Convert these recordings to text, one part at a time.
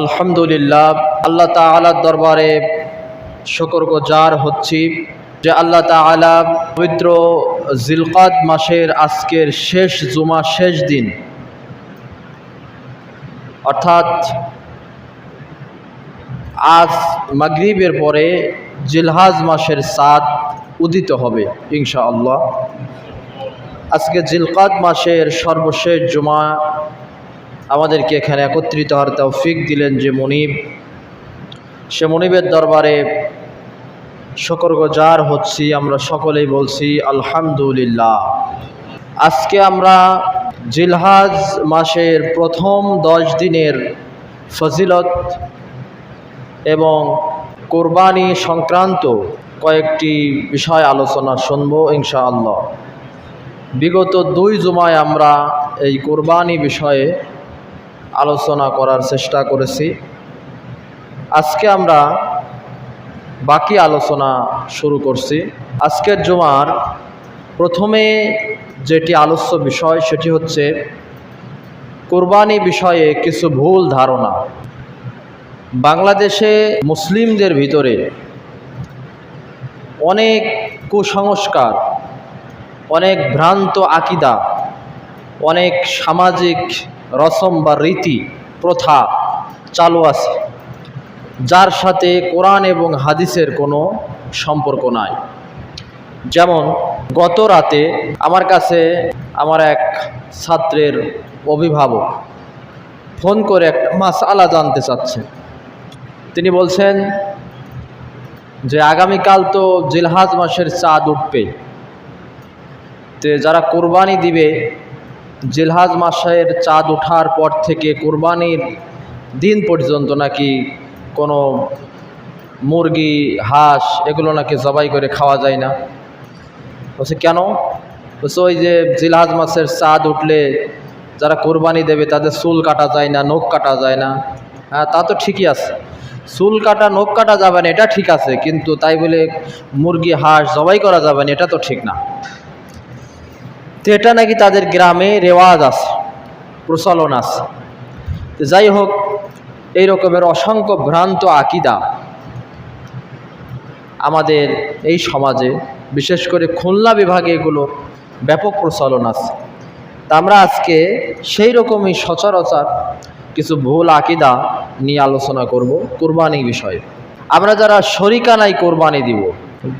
আলহামদুলিল্লাহ, আল্লাহ তালার দরবারে শকর গোজার হচ্ছি যে আল্লাহ তালা পবিত্র জিলকাত মাসের আজকের শেষ জুমা শেষ দিন, অর্থাৎ আজ মাগরীবের পরে জিলহাজ মাসের সাত উদিত হবে ইনশাআল্লাহ। আজকে জিলকাত মাসের সর্বশেষ জুমা আমাদেরকে এখানে একত্রিত হওয়ার তৌফিক দিলেন যে মনিব। সে মনিবের দরবারে শকর গজার হচ্ছি, আমরা সকলেই বলছি আলহামদুলিল্লাহ। আজকে আমরা জিলহাজ মাসের প্রথম দশ দিনের ফজিলত এবং কোরবানি সংক্রান্ত কয়েকটি বিষয় আলোচনা শুনব ইনশাআল্লাহ। বিগত দুই জুমায় আমরা এই কোরবানি বিষয়ে আলোচনা করার চেষ্টা করেছি। আজকে আমরা বাকি আলোচনা শুরু করছি। আজকের জুমার প্রথমে যেটি আলোচ্য বিষয়, সেটি হচ্ছে কোরবানি বিষয়ে কিছু ভুল ধারণা। বাংলাদেশে মুসলিমদের ভিতরে অনেক কুসংস্কার, অনেক ভ্রান্ত আকিদা, অনেক সামাজিক রসম বা রীতি প্রথা চালু আছে, যার সাথে কোরআন এবং হাদিসের কোনো সম্পর্ক নাই। যেমন, গত রাতে আমার কাছে আমার এক ছাত্রের অভিভাবক ফোন করে একটা মাসালা জানতে চাচ্ছেন তিনি বলছেন যে, আগামীকাল তো জিলহাজ মাসের চাঁদ উঠবে তে যারা কোরবানি দিবে জিলহাজ মাসের চাঁদ ওঠার পর থেকে কোরবানির দিন পর্যন্ত নাকি কোনো মুরগি, হাঁস এগুলো নাকি জবাই করে খাওয়া যায় না। বলছে, কেন? বলছে, ওই যে জিলহাজ মাসের চাঁদ উঠলে যারা কোরবানি দেবে তাদের চুল কাটা যায় না, নখ কাটা যায় না। হ্যাঁ তা তো ঠিকই আছে। চুল কাটা, নখ কাটা যাবে না, এটা ঠিক আছে, কিন্তু তাই বলে মুরগি, হাঁস জবাই করা যাবে না, এটা তো ঠিক না। তো এটা নাকি তাদের গ্রামে রেওয়াজ আছে, প্রচলন আছে। তো যাই হোক, এই রকমের অসংখ্য ভ্রান্ত আকিদা আমাদের এই সমাজে, বিশেষ করে খুলনা বিভাগে এগুলো ব্যাপক প্রচলন আছে। তা আমরা আজকে সেই রকমই সচরাচর কিছু ভুল আকিদা নিয়ে আলোচনা করব কোরবানি বিষয়ে। আমরা যারা শরিকানাই কোরবানি দিব,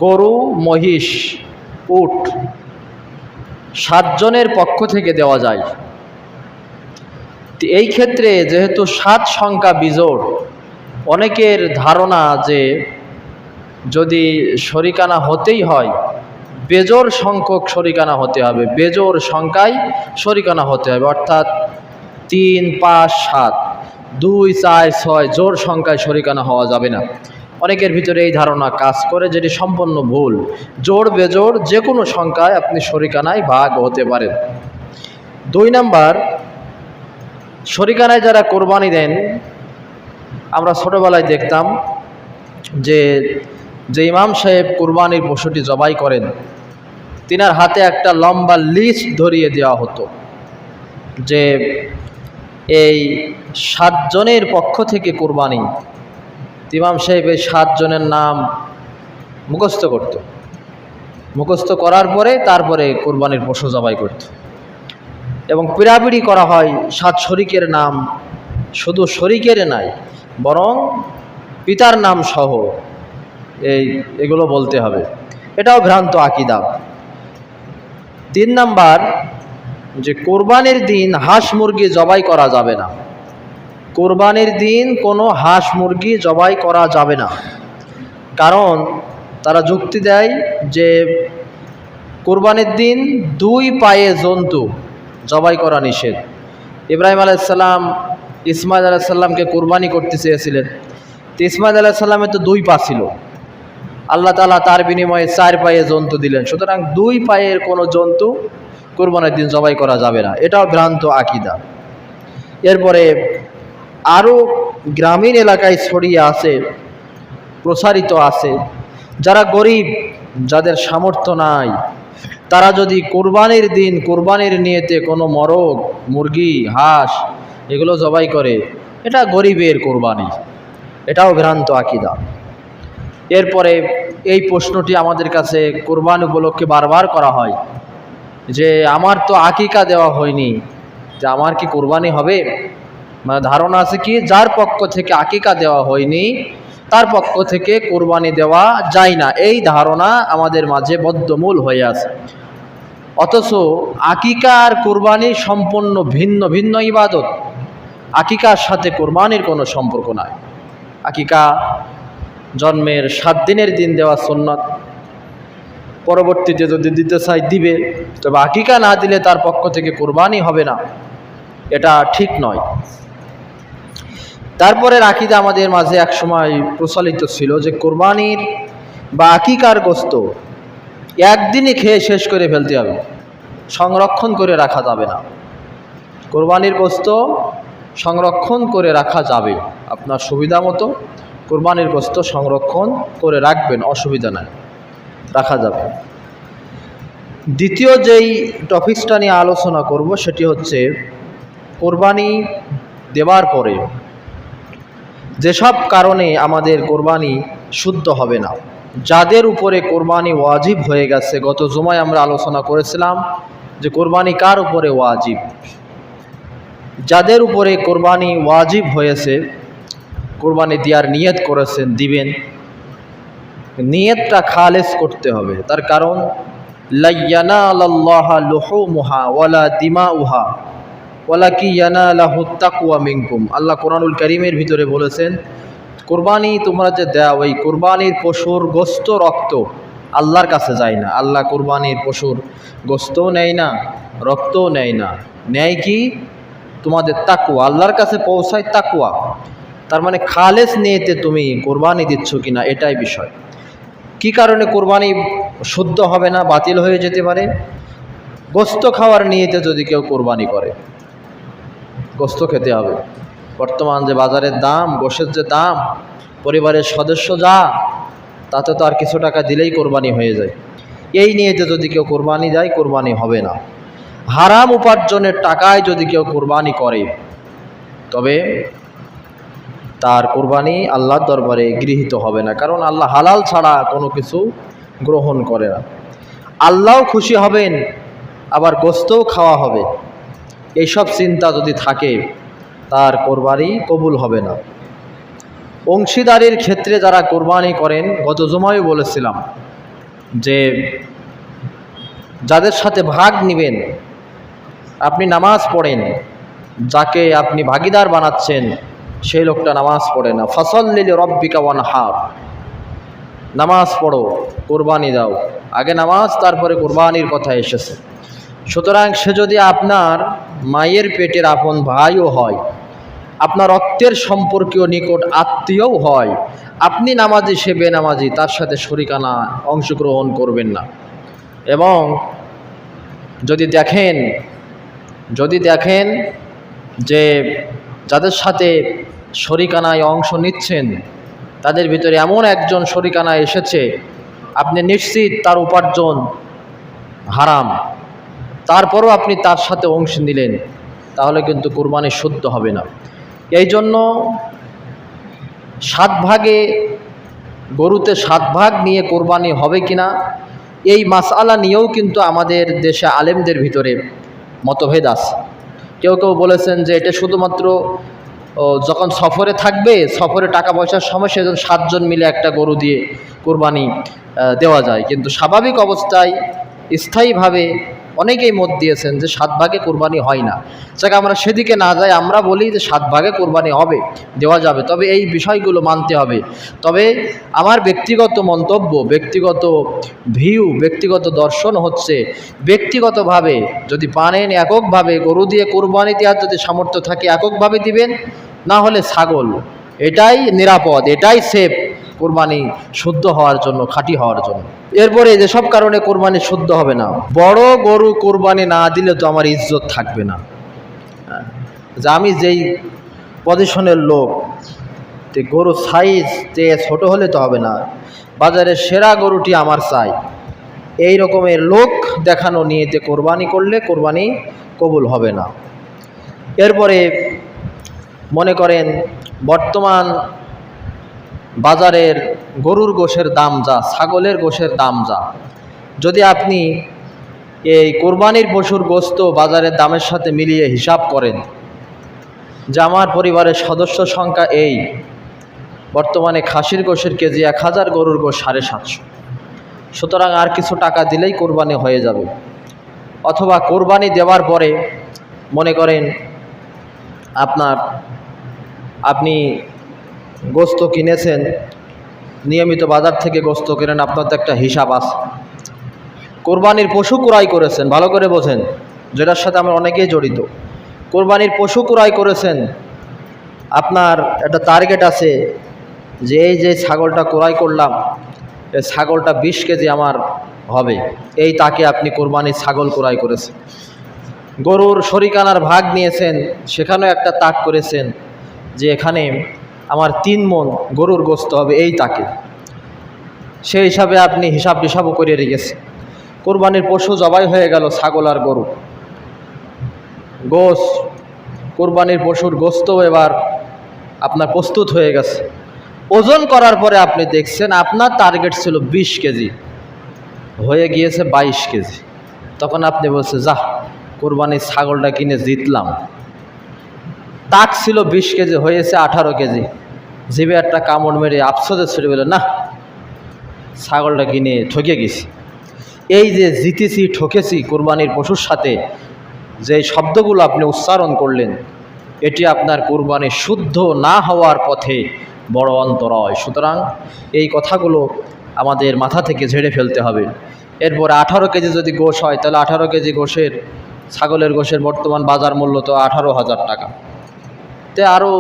গরু, মহিষ, উট সাতজনের পক্ষ থেকে দেওয়া যায়। এই ক্ষেত্রে যেহেতু সাত সংখ্যা বিজোড়, অনেকের ধারণা যে যদি শরিকানা হতেই হয় বেজোর সংখ্যক শরিকানা হতে হবে বেজোর সংখ্যায় শরিকানা হতে হবে, অর্থাৎ তিন, পাঁচ, সাত, দুই, চার, ছয় জোর সংখ্যায় শরিকানা হওয়া যাবে না। অনেকের ভিতরে এই ধারণা কাজ করে যেটি সম্পূর্ণ ভুল। জোর, বেজোর যে কোনো সংখ্যায় আপনি শরিকানায় ভাগ হতে পারেন। দুই নাম্বার, শরিকানায় যারা কোরবানি দেন, আমরা ছোটোবেলায় দেখতাম যে যে ইমাম সাহেব কোরবানির পশুটি জবাই করেন, তিনার হাতে একটা লম্বা লিস্ট ধরিয়ে দেওয়া হতো যে, এই সাতজনের পক্ষ থেকে কোরবানি ইমাম সাহেব এই সাতজনের নাম মুখস্থ করত। মুখস্থ করার পরে তারপরে কোরবানির পশু জবাই করত। এবং পিড়াপিড়ি করা হয় সাত শরিকের নাম, শুধু শরিকের নাই, বরং পিতার নাম সহ এই এগুলো বলতে হবে। এটাও ভ্রান্ত আকিদা। তিন নাম্বার, যে কোরবানির দিন হাঁস মুরগি জবাই করা যাবে না। কোরবানির দিন কোনো হাঁস মুরগি জবাই করা যাবে না। কারণ তারা যুক্তি দেয় যে কোরবানির দিন দুই পায়ে জন্তু জবাই করা নিষেধ। ইব্রাহিম আলাইসাল্লাম ইসমাইল আলাইসাল্লামকে কোরবানি করতে চেয়েছিলেন। তো ইসমাইল আলাইসাল্লামের তো দুই পা ছিল। আল্লাহ তালা তার বিনিময়ে চার পায়ে জন্তু দিলেন। সুতরাং দুই পায়ের কোনো জন্তু কোরবানির দিন জবাই করা যাবে না। এটাও ভ্রান্ত আকিদা। এরপরে আরও গ্রামীণ এলাকায় ছড়িয়ে আছে, প্রসারিত আছে। যারা গরিব, যাদের সামর্থ্য নাই, তারা যদি কোরবানির দিন, কোরবানির নিয়েতে কোনো মরগ, মুরগি, হাঁস এগুলো জবাই করে, এটা গরিবের কোরবানি। এটাও ভ্রান্ত আকিদা। এরপরে এই প্রশ্নটি আমাদের কাছে কোরবান উপলক্ষে বারবার করা হয় যে, আমার তো আকিকা দেওয়া হয়নি, যে আমার কি কোরবানি হবে? মানে ধারণা আছে কি, যার পক্ষ থেকে আকিকা দেওয়া হয়নি, তার পক্ষ থেকে কোরবানি দেওয়া যায় না। এই ধারণা আমাদের মাঝে বদ্ধমূল হয়ে আছে। অথচ আকিকা আর কোরবানি সম্পূর্ণ ভিন্ন ভিন্ন ইবাদত। আকিকার সাথে কোরবানির কোনো সম্পর্ক নাই। আকিকা জন্মের সাত দিনের দিন দেওয়া সুন্নত। পরবর্তীতে যদি দিতে চাই দিবে। তবে আকিকা না দিলে তার পক্ষ থেকে কোরবানি হবে না। এটা ঠিক নয়। তারপরে আকিদা আমাদের মাঝে একসময় প্রচলিত ছিল যে কোরবানির বা আকিকার গোস্ত একদিনই খেয়ে শেষ করে ফেলতে হবে, সংরক্ষণ করে রাখা যাবে না। কোরবানির গোস্ত সংরক্ষণ করে রাখা যাবে। আপনার সুবিধা মতো কোরবানির গোস্ত সংরক্ষণ করে রাখবেন, অসুবিধা নাই, রাখা যাবে। দ্বিতীয় যেই টপিক্সটা নিয়ে আলোচনা করব সেটি হচ্ছে কোরবানি দেওয়ার পরে যেসব কারণে আমাদের কোরবানি শুদ্ধ হবে না। যাদের উপরে কোরবানি ওয়াজিব হয়ে গেছে, গত জুমায় আমরা আলোচনা করেছিলাম যে কোরবানি কার উপরে ওয়াজিব? যাদের উপরে কোরবানি ওয়াজিব হয়েছে, কোরবানি দেওয়ার নিয়ত করেছেন, দিবেন, নিয়তটা খালেস করতে হবে। তার কারণ লাইয়ানাল্লাহ লুহুমুহা ওয়ালা দিমাউহা। ওয়ালা কি ইয়ানালাহু তাকওয়া মিনকুম। আল্লাহ কোরআনুল কারীমের ভিতরে বলেছেন, কোরবানি তোমরা যে দাও ওই কোরবানির পশুর গোস্ত, রক্ত আল্লাহর কাছে যায় না। আল্লাহ কোরবানির পশুর গোস্তও নেয় না, রক্তও নেয় না। নেয় কি? তোমাদের তাকুয়া আল্লাহর কাছে পৌঁছায় তাকুয়া তার মানে খালেস নিয়েতে তুমি কোরবানি দিচ্ছ কিনা, এটাই বিষয়। কি কারণে কোরবানি শুদ্ধ হবে না, বাতিল হয়ে যেতে পারে? গোস্ত খাওয়ার নিয়েতে যদি কেউ কোরবানি করে। গোস্ত খেতে হবে। বর্তমান যে বাজারের দাম গোশের যে দাম, পরিবারের সদস্য যা, তাতে তো আর কিছু টাকা দিলেই কোরবানি হয়ে যায়। এই নিয়ে যে যদি কেউ কোরবানি যায় কোরবানি হবে না। হারাম উপার্জনের টাকায় যদি কেউ কোরবানি করে, তবে তার কোরবানি আল্লাহর দরবারে গৃহীত হবে না। কারণ আল্লাহ হালাল ছাড়া কোনো কিছু গ্রহণ করে না। আল্লাহও খুশি হবেন, আবার গোস্তও খাওয়া হবে। এইসব চিন্তা যদি থাকে, তার কোরবানি কবুল হবে না। অংশীদারির ক্ষেত্রে যারা কোরবানি করেন, গত জমায় বলেছিলাম যে যাদের সাথে ভাগ নিবেন, আপনি নামাজ পড়েন, যাকে আপনি ভাগিদার বানাচ্ছেন, সেই লোকটা নামাজ পড়ে না। ফসল্লিল রব্বিকা ওয়ান হার নামাজ পড়ো, কোরবানি দাও। আগে নামাজ, তারপরে কোরবানির কথা এসেছে। সুতরাং সে যদি আপনার মায়ের পেটের আপন ভাইও হয়, আপনার রক্তের সম্পর্কীয় নিকট আত্মীয়ও হয়, আপনি নামাজি সে বেনামাজি, তার সাথে শরিকানা অংশগ্রহণ করবেন না। এবং যদি দেখেন যদি দেখেন যে যাদের সাথে শরিকানায় অংশ নিচ্ছেন, তাদের ভিতরে এমন একজন শরিকানা এসেছে, আপনি নিশ্চিত তার উপার্জন হারাম। তারপরও আপনি তার সাথে অংশ নিলেন, তাহলে কিন্তু কোরবানি শুদ্ধ হবে না। এই জন্য সাত ভাগে, গরুতে সাত ভাগ নিয়ে কোরবানি হবে কি না এই মাসআলা নিয়েও কিন্তু আমাদের দেশে আলেমদের ভিতরে মতভেদ আছে। কেউ কেউ বলেছেন যে এটা শুধুমাত্র যখন সফরে থাকবে, সফরে টাকা পয়সার সময় সেজন সাতজন মিলে একটা গরু দিয়ে কোরবানি দেওয়া যায়। কিন্তু স্বাভাবিক অবস্থায় স্থায়ীভাবে অনেকেই মত দিয়েছেন যে সাত ভাগে কোরবানি হয় না। যাকে, আমরা সেদিকে না যাই, আমরা বলি যে সাত ভাগে কোরবানি হবে, দেওয়া যাবে। তবে এই বিষয়গুলো মানতে হবে। তবে আমার ব্যক্তিগত মন্তব্য, ব্যক্তিগত ভিউ ব্যক্তিগত দর্শন হচ্ছে, ব্যক্তিগতভাবে যদি পানেন এককভাবে গরু দিয়ে কোরবানি দেওয়ার যদি সামর্থ্য থাকে, এককভাবে দিবেন, না হলে ছাগল। এটাই নিরাপদ, এটাই সেফ কোরবানি শুদ্ধ হওয়ার জন্য, খাঁটি হওয়ার জন্য। এরপরে যেসব কারণে কোরবানি শুদ্ধ হবে না। বড় গরু কোরবানি না দিলে তো আমার ইজ্জত থাকবে না। হ্যাঁ, যে আমি যেই পজিশনের লোক যে গরু সাইজ যে ছোট হলে তো হবে না। বাজারের সেরা গরুটি আমার চাই। এই রকমের লোক দেখানো নিয়ে যে কোরবানি করলে কোরবানি কবুল হবে না। এরপরে মনে করেন বর্তমান বাজারের গরুর গোশের দাম যা, ছাগলের গোশের দাম যা। যদি আপনি এই কোরবানির পশুর গোস্ত বাজারের দামের সাথে মিলিয়ে হিসাব করেন যে আমার পরিবারের সদস্য সংখ্যা এই, বর্তমানে খাসির গোশের কেজি এক হাজার, গরুর গোশ সাড়ে সাতশো। সুতরাং আর কিছু টাকা দিলেই কোরবানি হয়ে যাবে। অথবা কোরবানি দেওয়ার পরে মনে করেন আপনার, আপনি গোস্ত কিনেছেন, নিয়মিত বাজার থেকে গোস্ত কেনেন আপনার তো একটা হিসাব আছে। কোরবানির পশু ক্রয় করেছেন, ভালো করে বোঝেন, যেটার সাথে আমরা অনেকেই জড়িত। কোরবানির পশু ক্রয় করেছেন, আপনার একটা টার্গেট আছে যে এই যে ছাগলটা ক্রয় করলাম, এই ছাগলটা বিশ কেজি আমার হবে, এই তাকে আপনি কোরবানির ছাগল ক্রয় করেছেন। গরুর শরিকানার ভাগ নিয়েছেন, সেখানেও একটা তাক করেছেন, যে এখানে আমার তিন মন গরুর গোস্ত হবে এই তাকে। সেই হিসাবে আপনি হিসাব টিসাবও করে রেখেছেন। কোরবানির পশু জবাই হয়ে গেল ছাগল আর গরু। গোস, কোরবানির পশুর গোস্ত এবার আপনার প্রস্তুত হয়ে গেছে। ওজন করার পরে আপনি দেখছেন আপনার টার্গেট ছিল বিশ কেজি, হয়ে গিয়েছে বাইশ কেজি। তখন আপনি বলছে যাহ, কোরবানির ছাগলটা কিনে জিতলাম। তাক ছিল বিশ কেজি, হয়েছে আঠারো কেজি। জিবে একটা কামড় মেরে আফসোসে ছেড়ে বলে না ছাগলটা কিনে ঠকে গেছি। এই যে জিতেছি, ঠকেছি কোরবানির পশুর সাথে, যে শব্দগুলো আপনি উচ্চারণ করলেন, এটি আপনার কোরবানি শুদ্ধ না হওয়ার পথে বড় অন্তরয় সুতরাং এই কথাগুলো আমাদের মাথা থেকে ঝেড়ে ফেলতে হবে। এরপরে আঠারো কেজি যদি গোশ হয়, তাহলে আঠারো কেজি গোশের, ছাগলের গোশের বর্তমান বাজার মূল্য তো আঠারো হাজার টাকা। তে আরও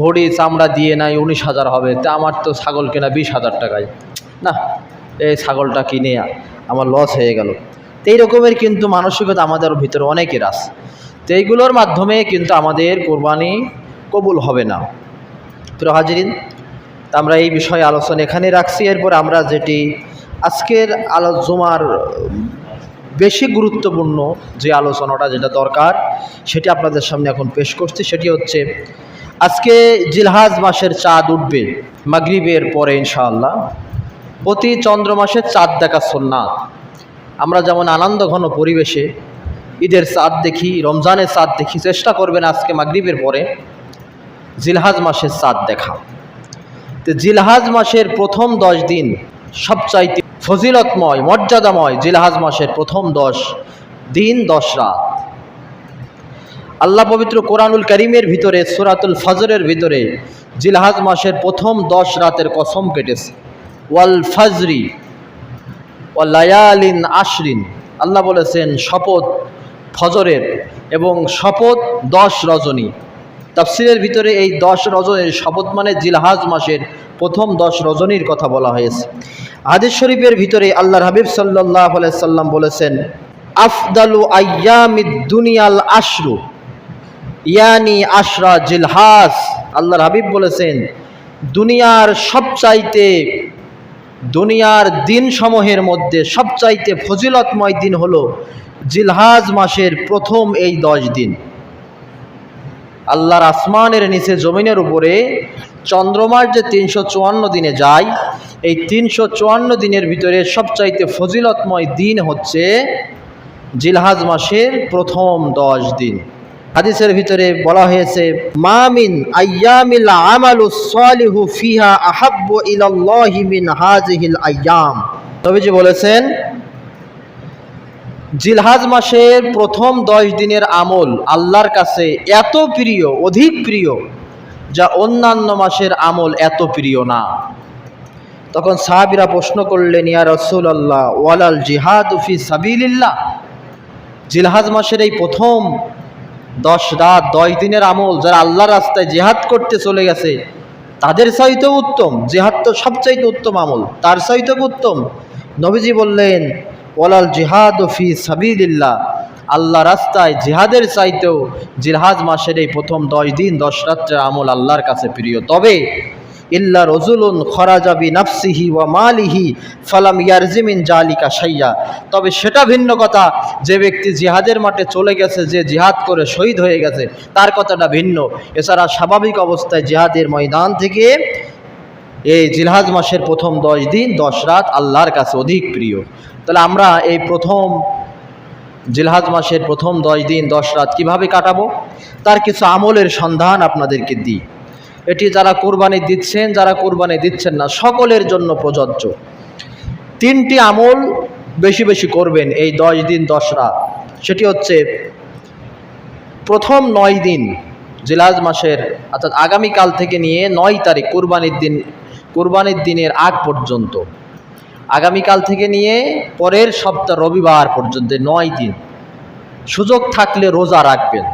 ভরি চামড়া দিয়ে নাই, উনিশ হাজার হবে। তে আমার তো ছাগল কেনা বিশ হাজার টাকায়। না, এই ছাগলটা কিনে আমার লস হয়ে গেল। এই রকমের কিন্তু মানসিকতা আমাদের ভিতরে অনেকের আছে। তো এইগুলোর মাধ্যমে কিন্তু আমাদের কোরবানি কবুল হবে না। তো হাজিরিন, আমরা এই বিষয়ে আলোচনা এখানে রাখছি। এরপর আমরা যেটি আজকের আলো জুমার বেশি গুরুত্বপূর্ণ যে আলোচনাটা যেটা দরকার, সেটি আপনাদের সামনে এখন পেশ করছি, সেটি হচ্ছে আজকে জিলহাজ মাসের চাঁদ উঠবে, মাগরিবের পরে ইনশাআল্লাহ। প্রতি চন্দ্র মাসে চাঁদ দেখা সোননাথ আমরা যেমন আনন্দ ঘন পরিবেশে ঈদের চাঁদ দেখি, রমজানের চাঁদ দেখি, চেষ্টা করবেন আজকে মাগরিবের পরে জিলহাজ মাসের চাঁদ দেখা। তো জিলহাজ মাসের প্রথম দশ দিন সবচাইতে ফজিলতময়, মর্যাদাময় জিলহাজ মাসের প্রথম দশ দিন দশ রাত। আল্লাহ পবিত্র কোরআনুল করিমের ভিতরে, সুরাতুল ফজরের ভিতরে জিলহাজ মাসের প্রথম দশ রাতের কসম কেটেছে। ওয়াল ফজরি ওয়ালায়ালিন আশরিন। আল্লাহ বলেছেন, শপথ ফজরের এবং শপথ দশ রজনী। তাফসিরের ভিতরে এই দশ রজনীর শপথ মানে জিলহাজ মাসের প্রথম দশ রজনীর কথা বলা হয়েছে। হাদিস শরীফের ভিতরে আল্লাহর হাবিব সাল্লাহ সাল্লাম বলেছেন, আফদালু আয়ামিদ দুনিয়াল আশরু, ইয়ানি আশরা জিলহাজ। আল্লাহর হাবিব বলেছেন, দুনিয়ার সবচাইতে, দুনিয়ার দিন সমূহের মধ্যে সবচাইতে ফজিলতময় দিন হলো জিলহাজ মাসের প্রথম এই দশ দিন। আল্লাহর আসমানের নিচে, জমিনের উপরে চন্দ্রমার যে তিনশো চুয়ান্ন দিনে যায়, এই তিনশো চুয়ান্ন দিনের ভিতরে সবচাইতে ফজিলতময় দিন হচ্ছে জিলহাজ মাসের প্রথম দশ দিন। হাদিসের ভিতরে বলা হয়েছে মামিন ফিহা আহাব্বু ইলাল্লাহি মিন হাজিহিল আয়াম। নবীজি বলেছেন জিলহাজ মাসের প্রথম দশ দিনের আমল আল্লাহর কাছে এত প্রিয়, অধিক প্রিয়, যা অন্যান্য মাসের আমল এত প্রিয় না। তখন সাহাবিরা প্রশ্ন করলেন, ইয়া রসুল আল্লাহ ওয়ালাল জিহাদ ফি সাবিলিল্লাহ? জিলহাজ মাসের এই প্রথম দশ রাত, দশ দিনের আমল যারা আল্লাহ রাস্তায় জেহাদ করতে চলে গেছে, তাদের চাইতেও উত্তম। জেহাদ তো সবচাইতে উত্তম আমল, তার চাইতেও উত্তম। নবীজি বললেন ওয়ালাল জিহাদ ফি সাবিলিল্লাহ। আল্লাহ রাস্তায় জিহাদের চাইতেও জিহাজ মাসের এই প্রথম দশ দিন, দশ রাত্রের আমল আল্লাহর কাছে প্রিয়। তবে ইল্লা রজুলুন খরাজাবি নাফসিহি ওয়া মালিহি ফালাম ইয়ারজিমিন জালিকা সাইয়া তবে সেটা ভিন্ন কথা, যে ব্যক্তি জিহাদের মাঠে চলে গেছে, যে জিহাদ করে শহীদ হয়ে গেছে, তার কথাটা ভিন্ন। এছাড়া স্বাভাবিক অবস্থায় জিহাদের ময়দান থেকে এই জিলহাজ মাসের প্রথম দশ দিন, দশ রাত আল্লাহর কাছে অধিক প্রিয়। তাহলে আমরা এই প্রথম জিলহাজ মাসের প্রথম দশ দিন, দশ রাত কীভাবে কাটাবো? তার কিছু আমলের সন্ধান আপনাদেরকে দিই। এটি যারা কোরবানি দিচ্ছেন, যারা কোরবানি দিচ্ছেন না, সকলের জন্য প্রযোজ্য। তিনটি আমল বেশি বেশি করবেন এই দশ দিন, দশ রাত। সেটি হচ্ছে প্রথম নয় দিন জিলাজ মাসের, অর্থাৎ আগামীকাল থেকে নিয়ে নয় তারিখ কোরবানির দিন, কোরবানির দিনের আগ পর্যন্ত। আগামীকাল থেকে নিয়ে পরের সপ্তাহ রবিবার পর্যন্ত নয় দিন সুযোগ থাকলে রোজা রাখবেন।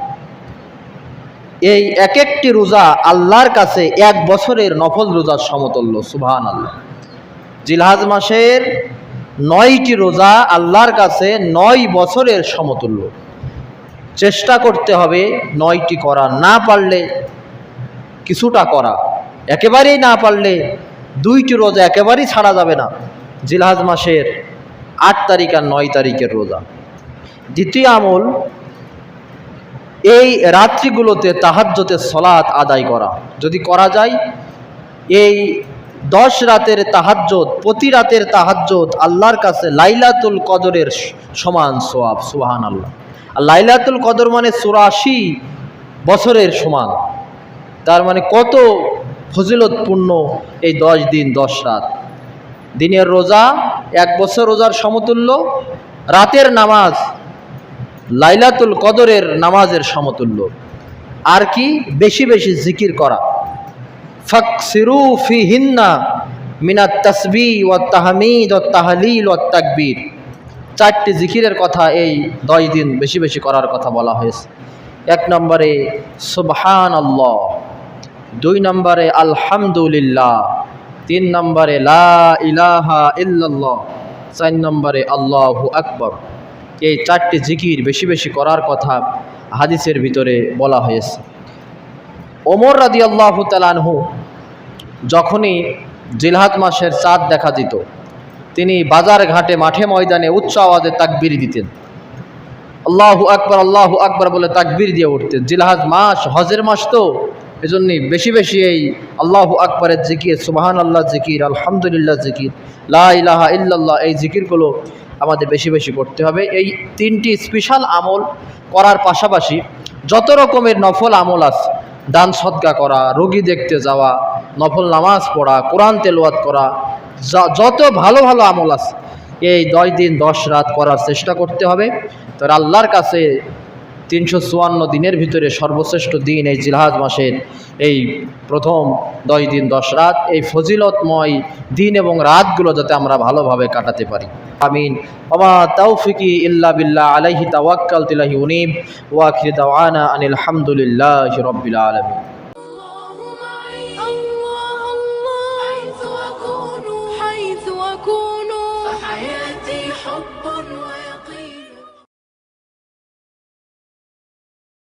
এই এক একটি রোজা আল্লাহর কাছে এক বছরের নফল রোজার সমতুল্য সুবহান আল্লাহ জিলহাজ মাসের নয়টি রোজা আল্লাহর কাছে নয় বছরের সমতুল্য। চেষ্টা করতে হবে নয়টি করা না পারলে কিছুটা করা। একেবারেই না পারলে দুইটি রোজা একেবারেই ছাড়া যাবে না। জিলহাজ মাসের আট তারিখ আর নয় তারিখের রোজা। দ্বিতীয় আমল, এই রাত্রিগুলোতে তাহাজ্যতে সলাৎ আদায় করা। যদি করা যায়, এই দশ রাতের তাহাজ্জত প্রতি রাতের তাহাজ্জত আল্লাহর কাছে লাইলাতুল কদরের সমান সোয়াব সুহান আল্লাহ আর লাইলাতুল কদর মানে চুরাশি বছরের সমান। তার মানে কত ফজিলতপূর্ণ এই দশ দিন, দশ রাত। দিনের রোজা, এক বছর রোজার সমতুল্য, রাতের নামাজ, লাইলাতুল কদরের নামাজের সমতুল্য। আর কি? বেশি বেশি জিকির করা। ফাকসিরু ফি হিন্না মিনাত তসবি ও তাহমিদ ও তাহলিল ও তাকবীর। চারটি জিকিরের কথা এই দশ দিন বেশি বেশি করার কথা বলা হয়েছে। এক নম্বরে সুবহান আল্লাহ দুই নম্বরে, আলহামদুলিল্লাহ। তিন নম্বরে, লা ইলাহা ইল্লাল্লাহ চার নম্বরে, আল্লাহু আকবর এই চারটি জিকির বেশি বেশি করার কথা হাদিসের ভিতরে বলা হয়েছে। ওমর রাদি আল্লাহ তালানহু যখনই জিলহাদ মাসের চাঁদ দেখা দিত, তিনি বাজার ঘাটে মাঠে ময়দানে উচ্চ আওয়াজে তাকবির দিতেন। আল্লাহু আকবর আল্লাহু আকবর বলে তাকবির দিয়ে উঠতেন। জিলহাজ মাস, হজের মাস তো এজন্যই বেশি বেশি এই আল্লাহ আকবরের জিকির সুবাহান আল্লাহ জিকির, আলহামদুলিল্লাহ জিকির, লা ইলাহা ইল্লাল্লাহ এই জিকিরগুলো আমাদের বেশি বেশি করতে হবে। এই তিনটি স্পেশাল আমল করার পাশাপাশি যত রকমের নফল আমল আছে, দান সদকা করা, রোগী দেখতে যাওয়া, নফল নামাজ পড়া, কোরআন তেলাওয়াত করা যত ভালো ভালো আমল আছে, এই দশ দিন দশ রাত করার চেষ্টা করতে হবে। তো আল্লাহর কাছে তিনশো চুয়ান্ন দিনের ভিতরে সর্বশ্রেষ্ঠ দিন এই জিলহাজ মাসের এই প্রথম দশ দিন দশ রাত। এই ফজিলতময় দিন এবং রাতগুলো যাতে আমরা ভালোভাবে কাটাতে পারি। আমিন। ওমা তৌফিকি ইল্লা বিল্লাহ আলাইহি তাওয়াক্কাল তিলাহি উনিম। ওয়াখির দাওয়ানা আনিল হামদুলিল্লাহ রব্বিল আলমিন।